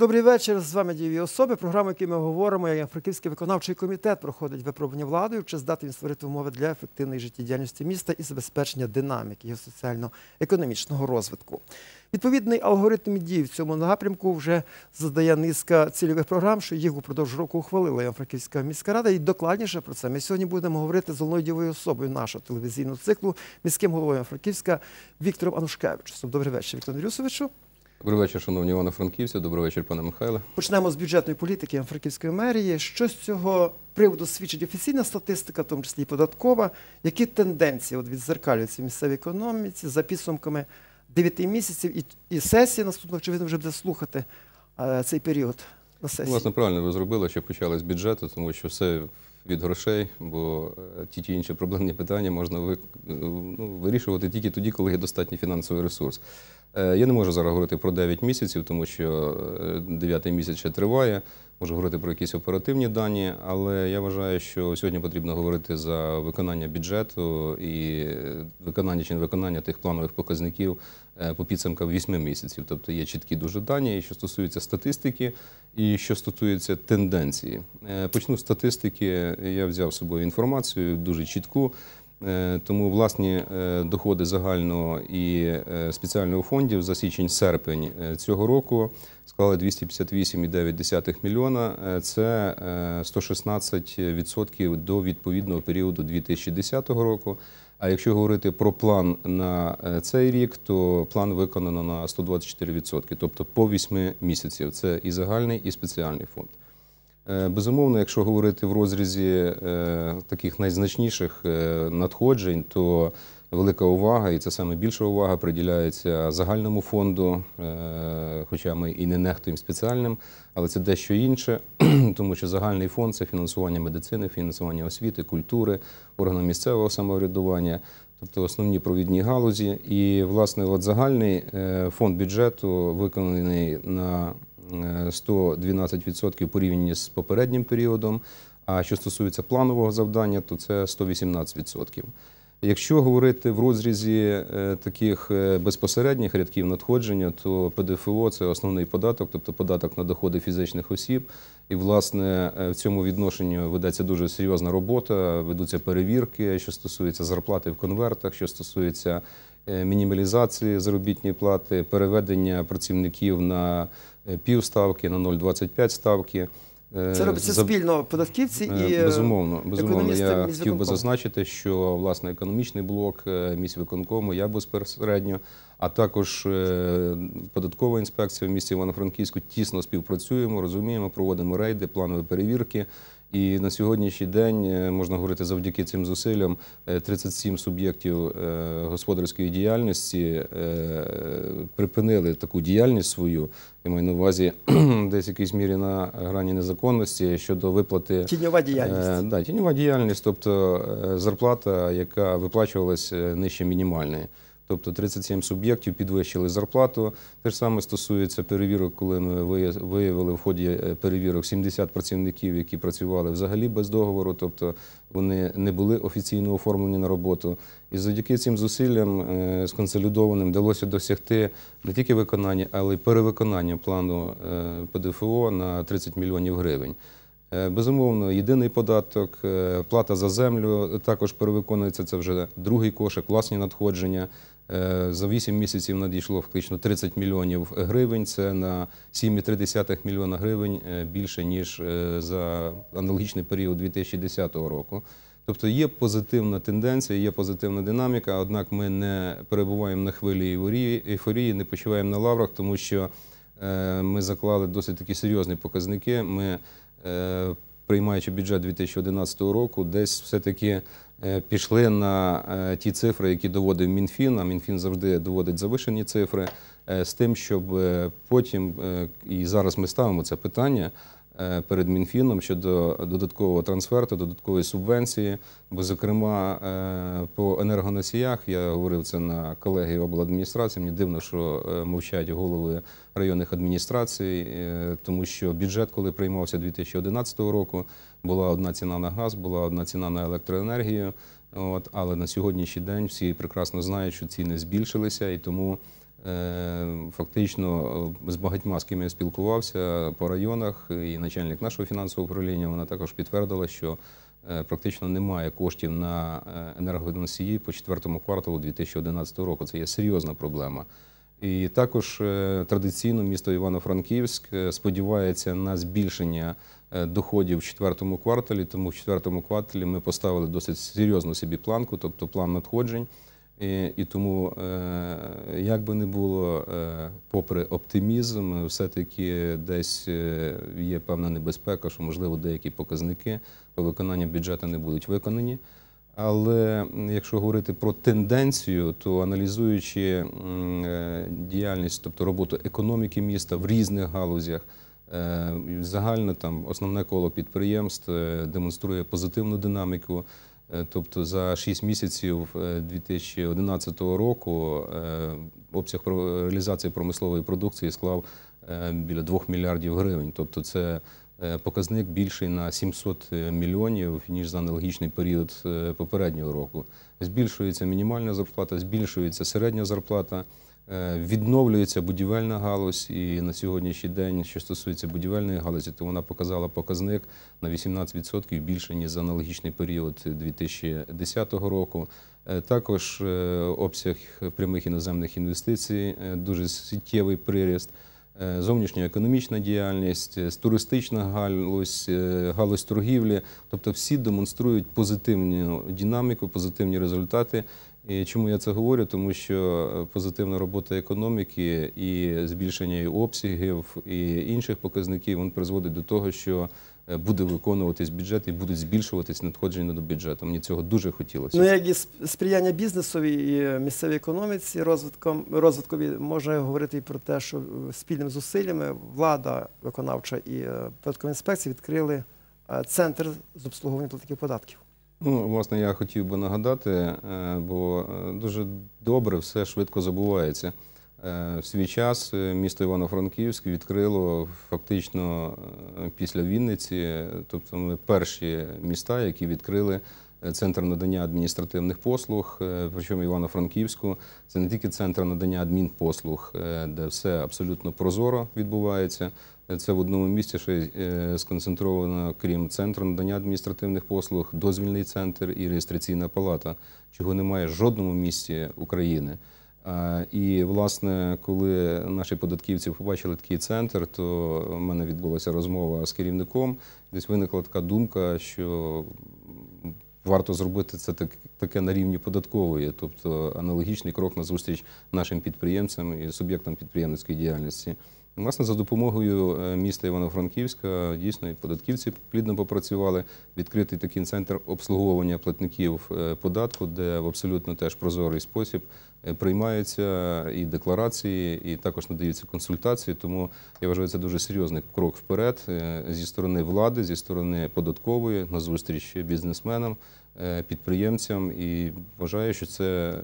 Добрий вечір. З вами дієві особи. Програма, яку ми говоримо, як Франківський виконавчий комітет проходить випробування владою, чи здатний він створити умови для ефективної життєдіяльності міста і забезпечення динаміки його соціально-економічного розвитку. Відповідний алгоритм дій в цьому напрямку вже задає низка цільових програм, що їх упродовж року ухвалила Івано-Франківська міська рада. І докладніше про це ми сьогодні будемо говорити з головною дієвою особою нашого телевізійного циклу, міським головою Франківська Віктором Анушкевичем. Добрий вечір, Віктор Андрюсовичу. Добрий вечір, шановні Івано-Франківці. Добрий вечір, пане Михайле. Почнемо з бюджетної політики Франківської мерії. Що з цього приводу свідчить офіційна статистика, в тому числі і податкова? Які тенденції от відзеркалюються в місцевій економіці за підсумками 9 місяців і, і сесії наступного, очевидно, вже буде слухати е, цей період на сесії? Власне, правильно ви зробили, що почали з бюджету, тому що все від грошей, бо е, ті чи інші проблемні питання можна ви- ну, вирішувати тільки тоді, коли є достатній фінансовий ресурс. Е, Я не можу зараз говорити про 9 місяців, тому що 9 місяць ще триває. Можу говорити про якісь оперативні дані, але я вважаю, що сьогодні потрібно говорити за виконання бюджету і виконання чи не виконання тих планових показників е, по підсумкам 8 місяців. Тобто є чіткі дуже дані, що стосується статистики, і що стосується тенденції. Е, Почну з статистики. Я взяв з собою інформацію дуже чітку. Е, Тому власні доходи загального і спеціального фондів за січень-серпень цього року склали 258,9 мільйона. Е, Це е, 116% до відповідного періоду 2010 року. А якщо говорити про план на е, цей рік, то план виконано на 124%, тобто по 8 місяців. Це і загальний, і спеціальний фонд. Е, Безумовно, якщо говорити в розрізі е, таких найзначніших е, надходжень, то велика увага, і це саме більша увага приділяється загальному фонду, е, хоча ми і не нехтуємо спеціальним, але це дещо інше, тому що загальний фонд це фінансування медицини, фінансування освіти, культури, органів місцевого самоврядування. Тобто основні провідні галузі, і власне от загальний е, фонд бюджету виконаний на е, 112% порівняно з попереднім періодом. А що стосується планового завдання, то це 118%. Якщо говорити в розрізі е, таких е, безпосередніх рядків надходження, то ПДФО це основний податок, тобто податок на доходи фізичних осіб. І, власне, е, в цьому відношенні ведеться дуже серйозна робота, ведуться перевірки, що стосується зарплати в конвертах, що стосується мінімалізації заробітної плати, переведення працівників на півставки, на 0,25 ставки. Е, Це робиться за- спільно податківці і Е, Безумовно, безумовно. Я хотів би зазначити, що власне економічний блок е, міськвиконкому, я безпосередньо, а також податкова інспекція в місті Івано-Франківську тісно співпрацюємо, розуміємо, проводимо рейди, планові перевірки. І на сьогоднішній день е, можна говорити завдяки цим зусиллям е, 37 суб'єктів е, господарської діяльності е, припинили таку діяльність свою. Я маю на увазі десь в якійсь мірі на грані незаконності щодо виплати тіньова діяльність. Е, да, тіньова діяльність, тобто е, зарплата, яка виплачувалась е, нижче мінімальної. Тобто 37 суб'єктів підвищили зарплату. Те ж саме стосується перевірок, коли ми виявили в ході е, перевірок 70 працівників, які працювали взагалі без договору, тобто вони не були офіційно оформлені на роботу. І завдяки цим зусиллям е, сконсолідованим вдалося досягти не тільки виконання, але й перевиконання плану е, ПДФО на 30 мільйонів гривень. Е, Безумовно, єдиний податок, е, плата за землю також перевиконується. Це вже другий кошик, власні надходження. Е, За 8 місяців надійшло фактично 30 мільйонів гривень. Це на 7,3 мільйона гривень е, більше ніж е, за аналогічний період 2010 року. Тобто є позитивна тенденція, є позитивна динаміка. Однак ми не перебуваємо на хвилі ейфорії, не почуваємо на лаврах, тому що ми заклали досить такі серйозні показники. Ми приймаючи бюджет 2011 року, десь все-таки е, пішли на е, ті цифри, які доводив Мінфін. А Мінфін завжди доводить завишені цифри е, з тим, щоб потім і зараз ми ставимо це питання. Е, Перед Мінфіном щодо додаткового трансферту, додаткової субвенції, бо, зокрема, е, по енергоносіях я говорив це на колегії обладміністрації. Мені дивно, що е, мовчать голови районних адміністрацій, тому що бюджет, коли приймався 2011 року, була одна ціна на газ, була одна ціна на електроенергію. От, але на сьогоднішній день всі прекрасно знають, що ціни збільшилися, і тому Фактично е, з багатьма з ким я спілкувався по районах, і начальник нашого фінансового управління вона також підтвердила, що е, практично немає коштів на е, енергоносії по четвертому кварталу 2011 року. Це є серйозна проблема. І також е, традиційно місто Івано-Франківськ е, сподівається на збільшення е, доходів в четвертому кварталі. Тому в четвертому кварталі ми поставили досить серйозну собі планку, тобто план надходжень. І, і тому, е, як би не було, е, попри оптимізм, все-таки десь е, є певна небезпека, що можливо деякі показники по виконанню бюджету не будуть виконані. Але якщо говорити про тенденцію, то аналізуючи діяльність, тобто роботу економіки міста в різних галузях, загально там основне коло підприємств демонструє позитивну динаміку. Е, Тобто за 6 місяців е, 2011 року е, обсяг реалізації промислової продукції склав е, біля 2 мільярдів гривень. Тобто це е, показник більший на 700 мільйонів, ніж за аналогічний період е, попереднього року. Збільшується мінімальна зарплата, збільшується середня зарплата. Е, Відновлюється будівельна галузь, і на сьогоднішній день, що стосується будівельної галузі, то вона показала показник на 18% більше ніж за аналогічний період 2010 року. Е, Також е, обсяг прямих іноземних інвестицій дуже суттєвий приріст. Е, Зовнішньоекономічна діяльність, туристична галузь, галузь торгівлі, тобто всі демонструють позитивну динаміку, позитивні результати. І чому я це говорю? Тому що е, позитивна робота економіки і збільшення і обсягів і інших показників він призводить до того, що е, буде виконуватись бюджет і будуть збільшуватись надходження до бюджету. Мені цього дуже хотілося. Ну, як і сприяння бізнесові і місцевій економіці, розвитком розвиткові можна говорити і про те, що е, спільними зусиллями влада виконавча і е, податкова інспекція відкрили е, центр з обслуговування платників податків. Ну, власне, я хотів би нагадати, е, бо е, дуже добре все швидко забувається. Е, В свій час місто Івано-Франківськ відкрило фактично після Вінниці, тобто ми перші міста, які відкрили центр надання адміністративних послуг. Причому Івано-Франківську це не тільки центр надання адмінпослуг, де все абсолютно прозоро відбувається. Це в одному місці ще сконцентровано, крім центру надання адміністративних послуг, дозвільний центр і реєстраційна палата, чого немає в жодному місті України. І, власне, коли наші податківці побачили такий центр, то в мене відбулася розмова з керівником. Десь виникла така думка, що варто зробити це таке на рівні податкової, тобто аналогічний крок на зустріч нашим підприємцям і суб'єктам підприємницької діяльності. Власне, за допомогою е, міста Івано-Франківська дійсно і податківці плідно попрацювали. Відкритий такий центр обслуговування платників е, податку, де в абсолютно теж прозорий спосіб е, приймаються і декларації, і також надаються консультації. Тому я вважаю, це дуже серйозний крок вперед зі сторони влади, зі сторони податкової на зустріч бізнесменам, підприємцям. І вважаю, що це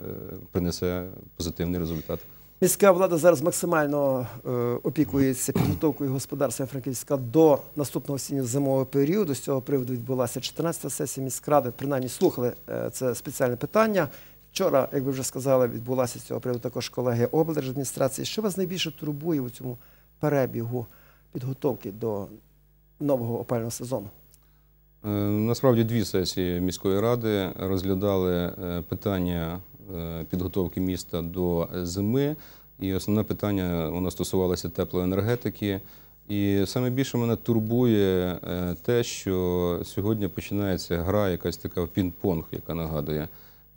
принесе позитивний результат. Міська влада зараз максимально е, опікується підготовкою господарства Франківська до наступного осінньо-зимового періоду. З цього приводу відбулася 14-та сесія міськради. Принаймні слухали е, це спеціальне питання. Вчора, як ви вже сказали, відбулася з цього приводу також колеги облдержадміністрації. Що вас найбільше турбує у цьому перебігу підготовки до нового опального сезону? Е, Насправді дві сесії міської ради розглядали питання підготовки міста до зими. І основне питання воно стосувалося теплоенергетики. І саме більше мене турбує е, те, що сьогодні починається гра якась така в пінг-понг, яка нагадує.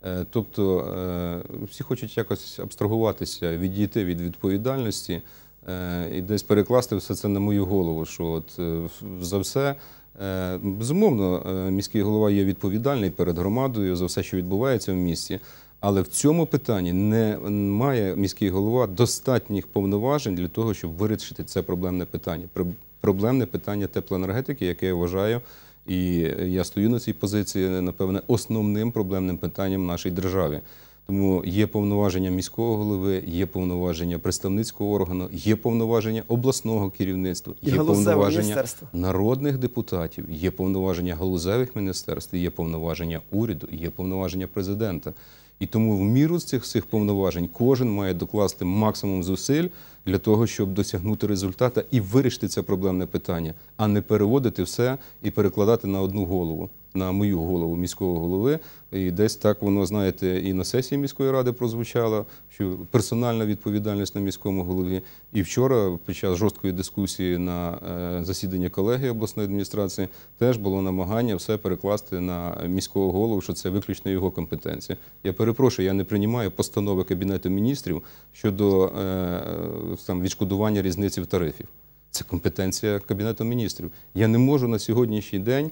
Е, Тобто е, всі хочуть якось абстрагуватися, відійти від відповідальності е, і десь перекласти все це на мою голову. Що от е, за все Е, Безумовно, е, міський голова є відповідальний перед громадою за все, що відбувається в місті. Але в цьому питанні не має міський голова достатніх повноважень для того, щоб вирішити це проблемне питання. Про- Проблемне питання теплоенергетики, яке я вважаю, і я стою на цій позиції, напевне, основним проблемним питанням в нашій державі. Тому є повноваження міського голови, є повноваження представницького органу, є повноваження обласного керівництва, є повноваження народних депутатів, є повноваження галузевих міністерств, є повноваження уряду, є повноваження президента. І тому в міру цих всіх повноважень кожен має докласти максимум зусиль для того, щоб досягнути результата і вирішити це проблемне питання, а не переводити все і перекладати на одну голову, на мою голову міського голови. І десь так воно, знаєте, і на сесії міської ради прозвучало, що персональна відповідальність на міському голові. І вчора, під час жорсткої дискусії на е, засіданні колегії обласної адміністрації, теж було намагання все перекласти на міського голову, що це виключно його компетенція. Я перепрошую, я не приймаю постанови Кабінету міністрів щодо е, там, відшкодування різниці в тарифів. Це компетенція Кабінету міністрів. Я не можу на сьогоднішній день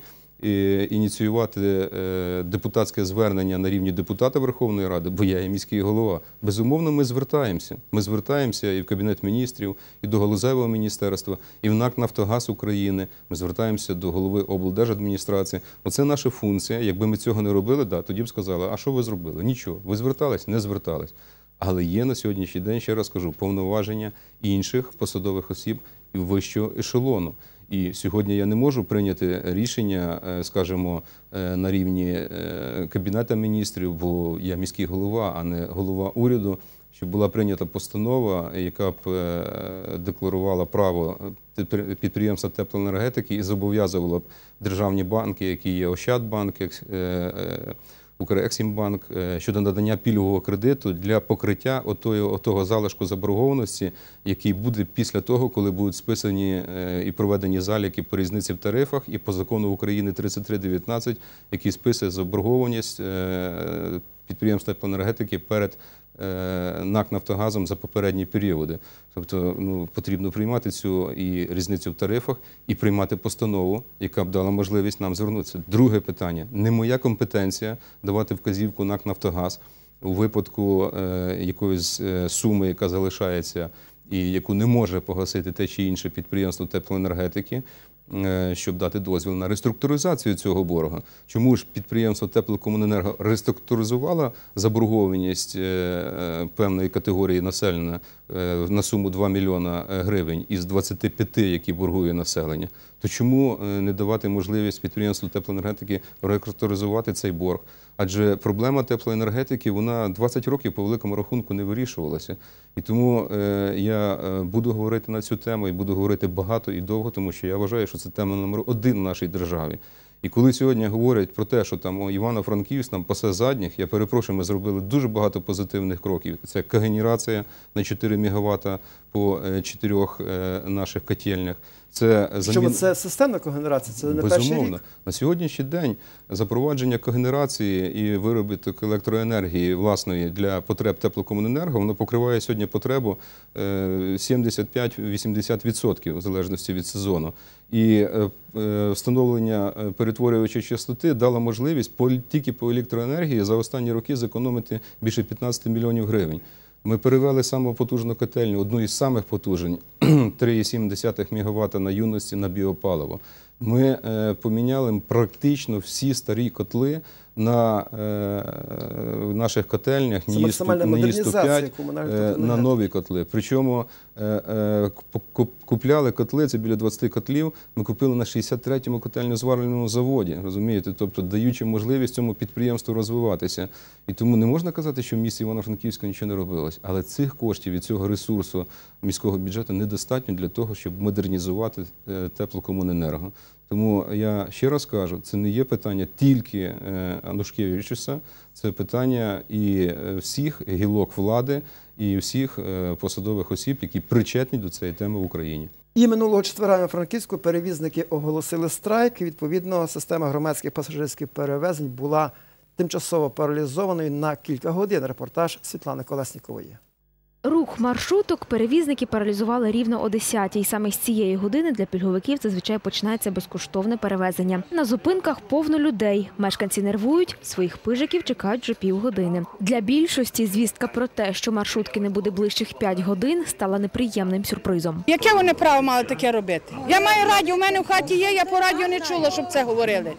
ініціювати е, депутатське звернення на рівні депутата Верховної Ради, бо я є міський голова. Безумовно, ми звертаємося. Ми звертаємося і в Кабінет міністрів, і до галузевого міністерства, і в НАК Нафтогаз України. Ми звертаємося до голови облдержадміністрації. Оце наша функція. Якби ми цього не робили, тоді б сказали, а що ви зробили? Нічого. Ви звертались? Не звертались. Але є на сьогоднішній день, ще раз кажу, повноваження інших посадових осіб вищого ешелону. І сьогодні я не можу прийняти рішення, е, скажімо, е, на рівні е, Кабінету міністрів, бо я міський голова, а не голова уряду, щоб була прийнята постанова, яка б декларувала право підпри- підприємства теплоенергетики і зобов'язувала б державні банки, які є Ощадбанк, Укрексімбанк е, щодо надання пільгового кредиту для покриття того залишку заборгованості, який буде після того, коли будуть списані е, і проведені заліки по різниці в тарифах і по закону України 3319, який списує заборгованість підприємства підприємств теплоенергетики перед е, НАК Нафтогазом за попередні періоди. Тобто ну, потрібно приймати цю і різницю в тарифах і приймати постанову, яка б дала можливість нам звернутися. Друге питання: не моя компетенція давати вказівку НАК Нафтогаз у випадку е, якоїсь е, суми, яка залишається і яку не може погасити те чи інше підприємство теплоенергетики. Е, Щоб дати дозвіл на реструктуризацію цього боргу, чому ж підприємство теплокомуненерго реструктуризувало заборгованість е, е, певної категорії населення на суму 2 мільйона гривень із 25, які боргує населення, то чому е, не давати можливість підприємству теплоенергетики реструктуризувати цей борг? Адже проблема теплоенергетики вона 20 років по великому рахунку не вирішувалася. І тому е, я е, буду говорити на цю тему і буду говорити багато і довго, тому що я вважаю, що це тема номер один в нашій державі. І коли сьогодні говорять про те, що там Івано-Франківськ там пасе задніх, я перепрошую, ми зробили дуже багато позитивних кроків. Це когенерація на 4 МВт по чотирьох наших котельнях. Це замін- це системна когенерація, це не перший Безумовно. рік. На сьогоднішній день запровадження когенерації і виробіток електроенергії власної для потреб теплокомуненерго воно покриває сьогодні потребу е, 75-80% в залежності від сезону. І е, е, встановлення е, перетворювачої частоти дало можливість тільки по електроенергії за останні роки зекономити більше 15 мільйонів гривень. Ми перевели саму потужну котельню, одну із самих потужень 3,7 МВт на юності на біопаливо. Ми е, поміняли практично всі старі котли на е, наших котельнях 5, комунальної е, на нові котли. Причому е, куп- куп- купляли котли, це біля 20 котлів. Ми купили на 63-му котельно-зварювальному заводі, розумієте? Тобто даючи можливість цьому підприємству розвиватися. І тому не можна казати, що в місті Івано-Франківська нічого не робилось. Але цих коштів і цього ресурсу міського бюджету недостатньо для того, щоб модернізувати теплокомуненерго. Тому я ще раз кажу, це не є питання тільки е, Анушкевичуса, це питання і е, всіх гілок влади, і всіх е, посадових осіб, які причетні до цієї теми в Україні. І минулого четверга на Франківську перевізники оголосили страйк. Відповідно, система громадських пасажирських перевезень була тимчасово паралізованою на кілька годин. Репортаж Світлани Колеснікової. Рух маршруток перевізники паралізували рівно о 10-й. Саме з цієї години для пільговиків зазвичай починається безкоштовне перевезення. На зупинках повно людей. Мешканці нервують, своїх пижиків чекають вже півгодини. Для більшості звістка про те, що маршрутки не буде ближчих 5 годин, стала неприємним сюрпризом. Яке вони право мали таке робити? Я маю радіо, у мене в хаті є, я по радіо не чула, щоб це говорили.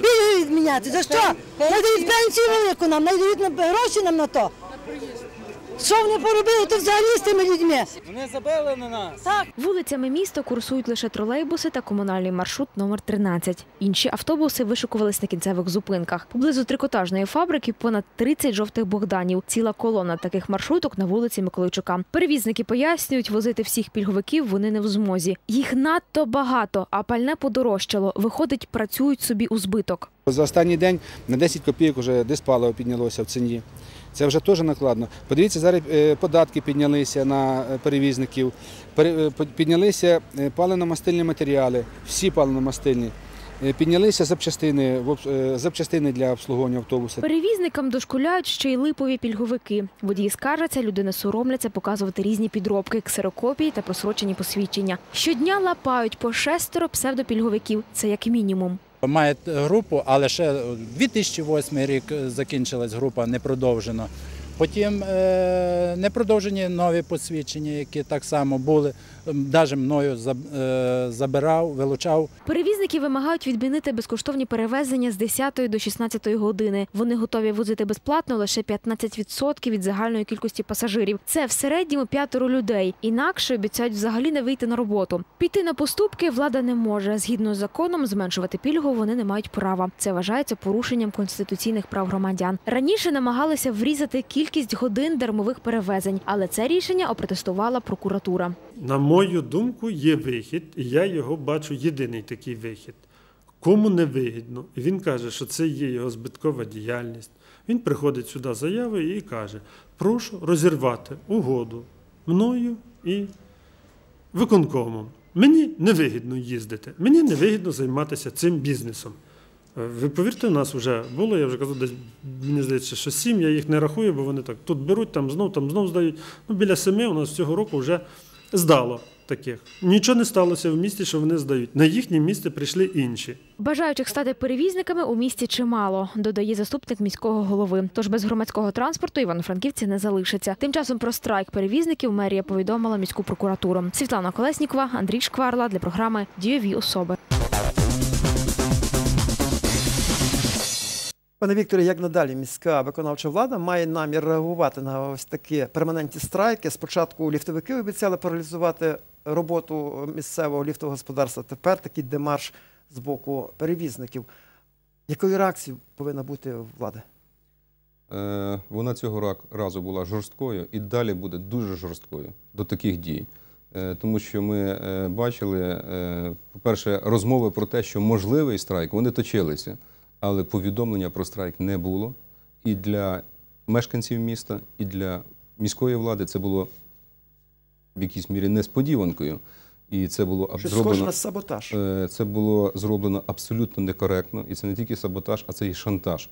Пільги відміняти. За що? Не дають пенсію велику нам, не дають гроші нам на то. Що вони поробили, то взагалі з тими людьми? Вони забили на нас. Так. Вулицями міста курсують лише тролейбуси та комунальний маршрут номер 13. Інші автобуси вишикувались на кінцевих зупинках. Поблизу трикотажної фабрики понад 30 жовтих богданів. Ціла колона таких маршруток на вулиці Миколайчука. Перевізники пояснюють, возити всіх пільговиків вони не в змозі. Їх надто багато, а пальне подорожчало. Виходить, працюють собі у збиток. За останній день на 10 копійок вже диспаливо піднялося в ціні. Це вже теж накладно. Подивіться, зараз е, податки піднялися на е, перевізників, пере- е, піднялися паливно-мастильні матеріали, всі паливно-мастильні. Піднялися запчастини, запчастини для обслуговування автобуса. Перевізникам дошкуляють ще й липові пільговики. Водії скаржаться, люди не соромляться показувати різні підробки, ксерокопії та просрочені посвідчення. Щодня лапають по шестеро псевдопільговиків. Це як мінімум. Має групу, але ще 2008 рік закінчилась група, не продовжено. Потім е, не продовжені нові посвідчення, які так само були. Навіть мною е, забирав, вилучав. Перевізники вимагають відмінити безкоштовні перевезення з 10 до 16 години. Вони готові возити безплатно лише 15% від загальної кількості пасажирів. Це в середньому п'ятеро людей. Інакше обіцяють взагалі не вийти на роботу. Піти на поступки влада не може. Згідно з законом, зменшувати пільгу вони не мають права. Це вважається порушенням конституційних прав громадян. Раніше намагалися врізати кількість годин дармових перевезень, але це рішення опротестувала прокуратура. На мою думку, є вихід, і я його бачу єдиний такий вихід. Кому не вигідно, і він каже, що це є його збиткова діяльність. Він приходить сюди заявою і каже: прошу розірвати угоду мною і виконкомом. Мені не вигідно їздити, мені не вигідно займатися цим бізнесом. Е, Ви повірте, у нас вже було, я вже казав, десь мені здається, що сім, я їх не рахую, бо вони так тут беруть, там знов, там знов здають. Ну, біля семи у нас цього року вже здало таких. Нічого не сталося в місті, що вони здають. На їхнє місце прийшли інші. Бажаючих стати перевізниками у місті чимало, додає заступник міського голови. Тож без громадського транспорту івано-франківці не залишаться. Тим часом про страйк перевізників мерія повідомила міську прокуратуру. Світлана Колеснікова, Андрій Шкварла для програми Дієві особи. Пане Вікторе, як надалі міська виконавча влада має намір реагувати на ось такі перманентні страйки? Спочатку ліфтовики обіцяли паралізувати роботу місцевого ліфтового господарства. Тепер такий демарш з боку перевізників. Якою реакцією повинна бути влада? Е, Вона цього разу була жорсткою і далі буде дуже жорсткою до таких дій. Е, Тому що ми е, бачили, е, по-перше, розмови про те, що можливий страйк, вони точилися, але повідомлення про страйк не було. І для мешканців міста, і для міської влади це було в якійсь мірі несподіванкою. І це було Щось схоже зроблено. на саботаж. Е, Це було зроблено абсолютно некоректно, і це не тільки саботаж, а це і шантаж.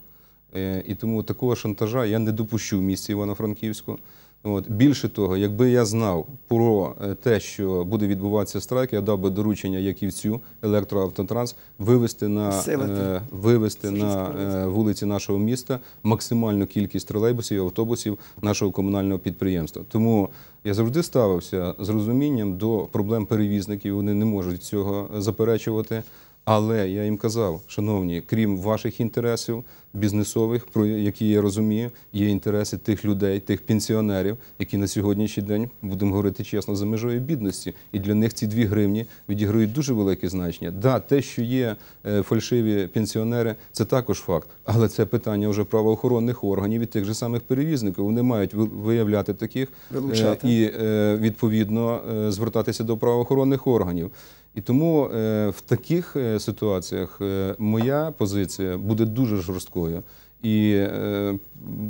Е, І тому такого шантажа я не допущу в місті Івано-Франківську. От. Більше того, якби я знав про е, те, що буде відбуватися страйк, я дав би доручення Яківцю, електроавтотранс, вивести на, е, вивести Це на е, вулиці нашого міста максимальну кількість тролейбусів і автобусів нашого комунального підприємства. Тому я завжди ставився з розумінням до проблем перевізників. Вони не можуть цього заперечувати. Але я їм казав, шановні, крім ваших інтересів бізнесових, про які я розумію, є інтереси тих людей, тих пенсіонерів, які на сьогоднішній день, будемо говорити чесно, за межою бідності. І для них ці дві гривні відіграють дуже велике значення. Да, те, що є е, фальшиві пенсіонери, це також факт. Але це питання вже правоохоронних органів і тих же самих перевізників. Вони мають ви- виявляти таких е, Вилучати. і е, відповідно звертатися до правоохоронних органів. І тому е, в таких е, ситуаціях е, моя позиція буде дуже жорсткою. І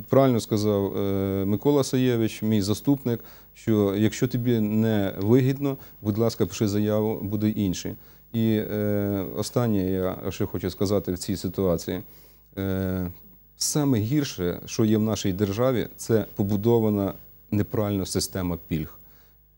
правильно сказав Микола Саєвич, мій заступник, що якщо тобі не вигідно, будь ласка, пиши заяву, буде інший. І останнє, я ще хочу сказати в цій ситуації. Саме гірше, що є в нашій державі, це побудована неправильна система пільг.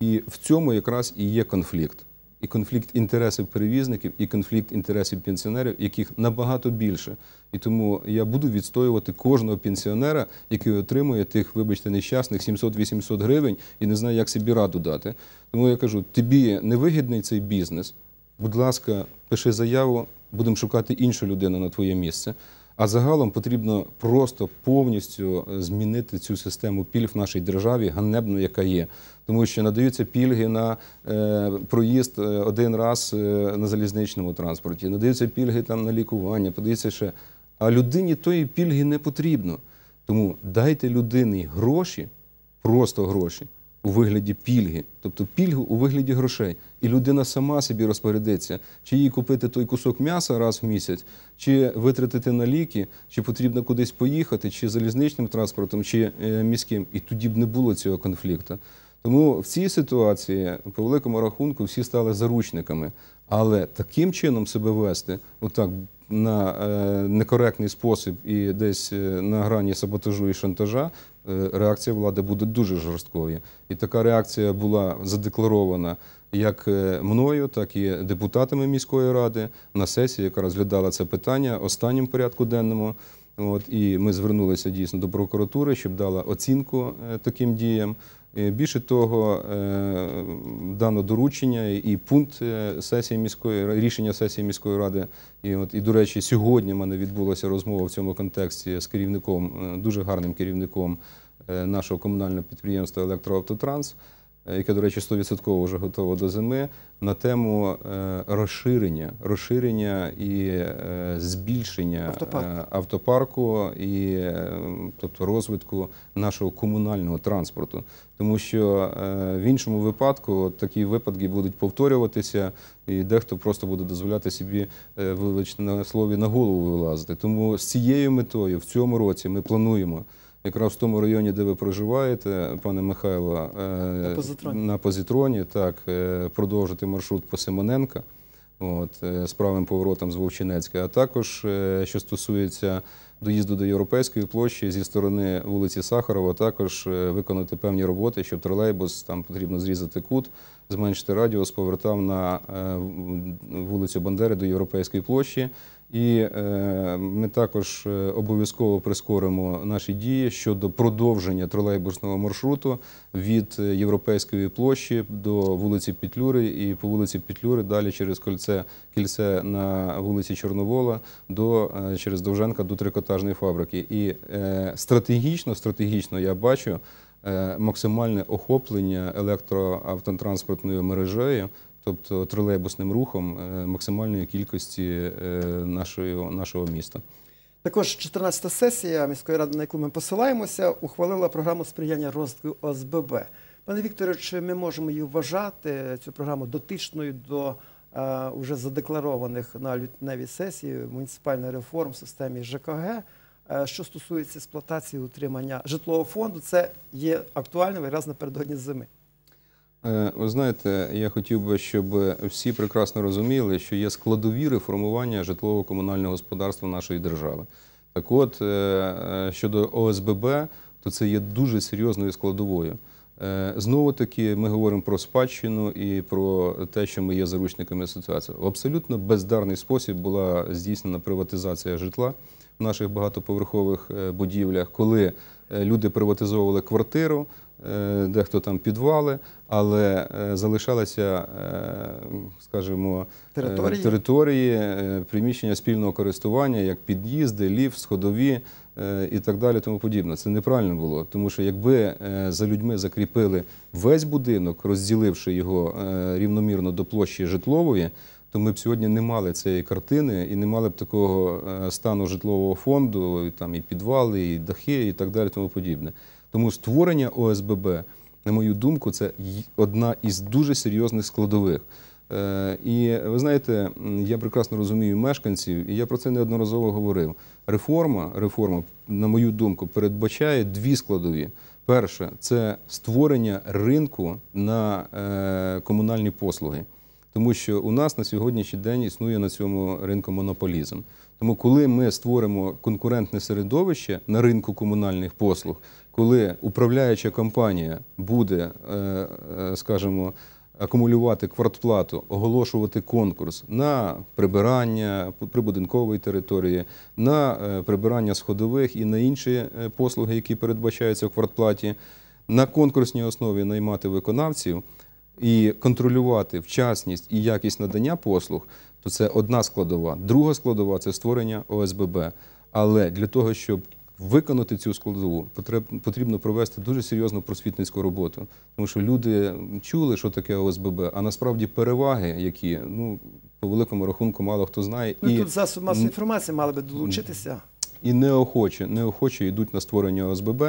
І в цьому якраз і є конфлікт. І конфлікт інтересів перевізників, і конфлікт інтересів пенсіонерів, яких набагато більше. І тому я буду відстоювати кожного пенсіонера, який отримує тих, вибачте, нещасних 700-800 гривень і не знає, як собі раду дати. Тому я кажу: тобі невигідний цей бізнес. Будь ласка, пиши заяву, будемо шукати іншу людину на твоє місце. А загалом потрібно просто повністю е, змінити цю систему пільг в нашій державі, ганебну, яка є. Тому що надаються пільги на е, проїзд е, один раз на залізничному транспорті, надаються пільги там на лікування, подається ще. А людині тої пільги не потрібно. Тому дайте людині гроші, просто гроші у вигляді пільги, тобто пільгу у вигляді грошей. І людина сама собі розпорядиться, чи їй купити той кусок м'яса раз в місяць, чи витратити на ліки, чи потрібно кудись поїхати, чи залізничним транспортом, чи е, міським. І тоді б не було цього конфлікту. Тому в цій ситуації, по великому рахунку, всі стали заручниками. Але таким чином себе вести, отак на е, некоректний спосіб і десь е, на грані саботажу і шантажа, е, реакція влади буде дуже жорсткою. І така реакція була задекларована як мною, так і депутатами міської ради на сесії, яка розглядала це питання останнім порядку денному. От, і ми звернулися дійсно до прокуратури, щоб дала оцінку таким діям. Е, Більше того, е, дано доручення і пункт е, сесії міської рішення сесії міської ради. І от і до речі, сьогодні в мене відбулася розмова в цьому контексті з керівником, дуже гарним керівником нашого комунального підприємства Електроавтотранс, яке, до речі, 100% вже готово до зими, на тему е, розширення, розширення і е, збільшення Автопарку. е, автопарку і е, тобто розвитку нашого комунального транспорту. Тому що е, в іншому випадку такі випадки будуть повторюватися, і дехто просто буде дозволяти собі, е, вибачте на слові, на голову вилазити. Тому з цією метою в цьому році ми плануємо. Якраз в тому районі, де ви проживаєте, пане Михайло, е, На позитроні. на позитроні, так, е, продовжити маршрут по Симоненка, от, е, з правим поворотом з Вовчинецька, а також, що стосується доїзду до Європейської площі зі сторони вулиці Сахарова, також виконати певні роботи, щоб тролейбус, там потрібно зрізати кут, зменшити радіус, повертав на вулицю Бандери до Європейської площі. І е, ми також е, обов'язково прискоримо наші дії щодо продовження тролейбусного маршруту від е, Європейської площі до вулиці Петлюри і по вулиці Петлюри далі через кільце, кільце на вулиці Чорновола до через Довженка до трикотажної фабрики. І стратегічно, стратегічно я бачу максимальне охоплення електроавтотранспортною мережею. Тобто тролейбусним рухом е, максимальної кількості е, нашого міста. Також 14-та сесія міської ради, на яку ми посилаємося, ухвалила програму сприяння розвитку ОСББ. Пане Вікторе, чи ми можемо її вважати, цю програму дотичною до е, уже задекларованих на лютневій сесії муніципальних реформ в системі ЖКГ? Е, що стосується експлуатації утримання житлового фонду, це є актуальним якраз напередодні зими. Е, Ви знаєте, я хотів би, щоб всі прекрасно розуміли, що є складові реформування житлово-комунального господарства нашої держави. Так от, е, е, щодо ОСББ, то це є дуже серйозною складовою. Знову таки, ми говоримо про спадщину і про те, що ми є заручниками ситуації. В абсолютно бездарний спосіб була здійснена приватизація житла в наших багатоповерхових будівлях, коли люди приватизовували квартиру, дехто там підвали, але е, залишалися, е, скажімо, е, Території. території, е, приміщення спільного користування, як під'їзди, ліфт, сходові е, і так далі, тому подібне. Це неправильно було, тому що якби е, за людьми закріпили весь будинок, розділивши його е, рівномірно до площі житлової, то ми б сьогодні не мали цієї картини і не мали б такого е, стану житлового фонду, і там і підвали, і дахи, і так далі, тому подібне. Тому створення ОСББ, на мою думку, це одна із дуже серйозних складових. Е, І ви знаєте, я прекрасно розумію мешканців, і я про це неодноразово говорив. Реформа, реформа, на мою думку, передбачає дві складові. Перше це створення ринку на е, комунальні послуги. Тому що у нас на сьогоднішній день існує на цьому ринку монополізм. Тому, коли ми створимо конкурентне середовище на ринку комунальних послуг, коли управляюча компанія буде, е, е, скажімо, акумулювати квартплату, оголошувати конкурс на прибирання прибудинкової території, на е, прибирання сходових і на інші послуги, які передбачаються в квартплаті, на конкурсній основі наймати виконавців і контролювати вчасність і якість надання послуг, то це одна складова. Друга складова це створення ОСББ. Але для того, щоб виконати цю складову, потрібно провести дуже серйозну просвітницьку роботу. Тому що люди чули, що таке ОСББ, а насправді переваги, які ну по великому рахунку мало хто знає, Ну, і тут засоби масової інформації мали би долучитися. і неохоче, неохоче йдуть на створення ОСББ.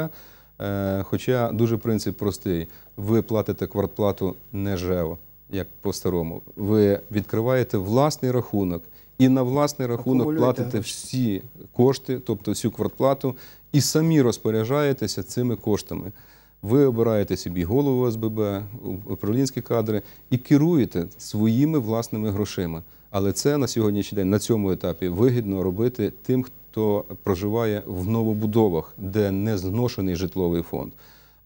Е, Хоча дуже принцип простий: ви платите квартплату не ЖЕО, як по-старому. Ви відкриваєте власний рахунок і на власний рахунок платите всі кошти, тобто всю квартплату, і самі розпоряджаєтеся цими коштами. Ви обираєте собі голову ОСББ, управлінські кадри і керуєте своїми власними грошима. Але це на сьогоднішній день на цьому етапі вигідно робити тим, хто проживає в новобудовах, де не зношений житловий фонд.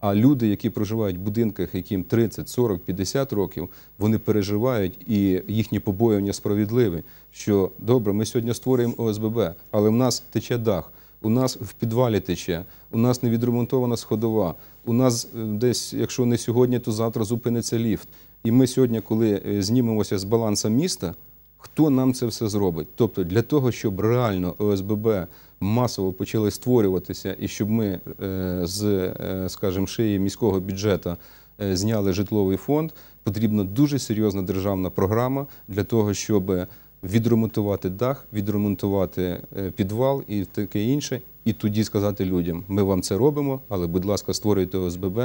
А люди, які проживають в будинках, яким 30, 40, 50 років, вони переживають і їхні побоювання справедливі. Що добре, ми сьогодні створюємо ОСББ, але в нас тече дах, у нас в підвалі тече, у нас не відремонтована сходова, у нас е, десь, якщо не сьогодні, то завтра зупиниться ліфт. І ми сьогодні, коли е, знімемося з баланса міста, хто нам це все зробить? Тобто для того, щоб реально ОСББ масово почали створюватися, і щоб ми е, з, е, скажімо, шиї міського бюджету е, зняли житловий фонд, потрібна дуже серйозна державна програма для того, щоб відремонтувати дах, відремонтувати підвал і таке інше, і тоді сказати людям: ми вам це робимо, але, будь ласка, створюйте ОСББ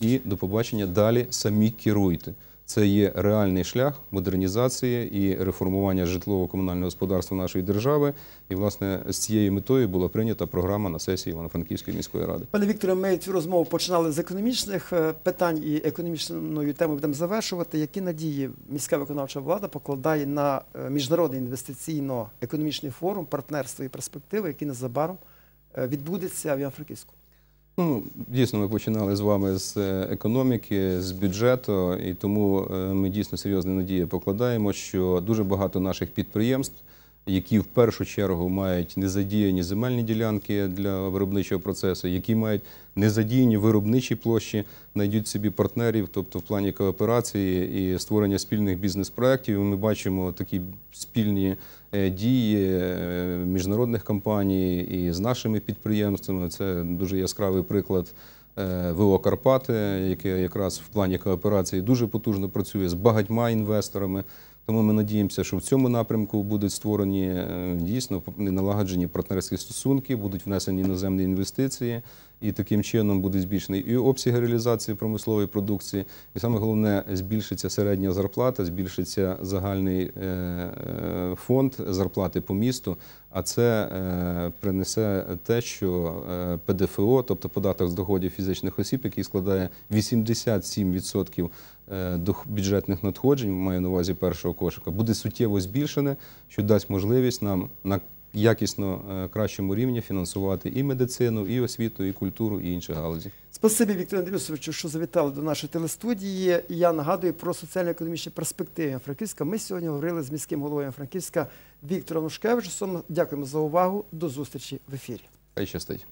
і до побачення далі самі керуйте. Це є реальний шлях модернізації і реформування житлово-комунального господарства нашої держави. І, власне, з цією метою була прийнята програма на сесії Івано-Франківської міської ради. Пане Вікторе, ми цю розмову починали з економічних е, питань і економічною темою будемо завершувати. Які надії міська виконавча влада покладає на е, міжнародний інвестиційно-економічний форум партнерство і перспективи, який незабаром е, відбудеться в Івано-Франківську? Ну, дійсно, ми починали з вами з е, економіки, з бюджету, і тому е, ми дійсно серйозні надії покладаємо, що дуже багато наших підприємств, які в першу чергу мають незадіяні земельні ділянки для виробничого процесу, які мають незадіяні виробничі площі, знайдуть собі партнерів, тобто в плані кооперації і створення спільних бізнес-проєктів. Ми бачимо такі спільні дії е, міжнародних компаній і з нашими підприємствами. Це дуже яскравий приклад. е, ВО Карпати, яке якраз в плані кооперації дуже потужно працює з багатьма інвесторами. Тому ми надіємося, що в цьому напрямку будуть створені е, дійсно налагоджені партнерські стосунки, будуть внесені іноземні інвестиції, і таким чином буде збільшений і обсяги реалізації промислової продукції. І саме головне, збільшиться середня зарплата, збільшиться загальний е, е, фонд зарплати по місту. А це е, принесе те, що ПДФО, тобто податок з доходів фізичних осіб, який складає 87% е, дох- бюджетних надходжень, маю на увазі першого кошика, буде суттєво збільшене, що дасть можливість нам на якісно е, кращому рівні фінансувати і медицину, і освіту, і культуру, і інші галузі. Спасибі, Віктор Андрюсовичу, що завітали до нашої телестудії. І я нагадую про соціально-економічні перспективи Франківська. Ми сьогодні говорили з міським головою Франківська Віктором Нушкевичем. Дякуємо за увагу. До зустрічі в ефірі. Хай щастить.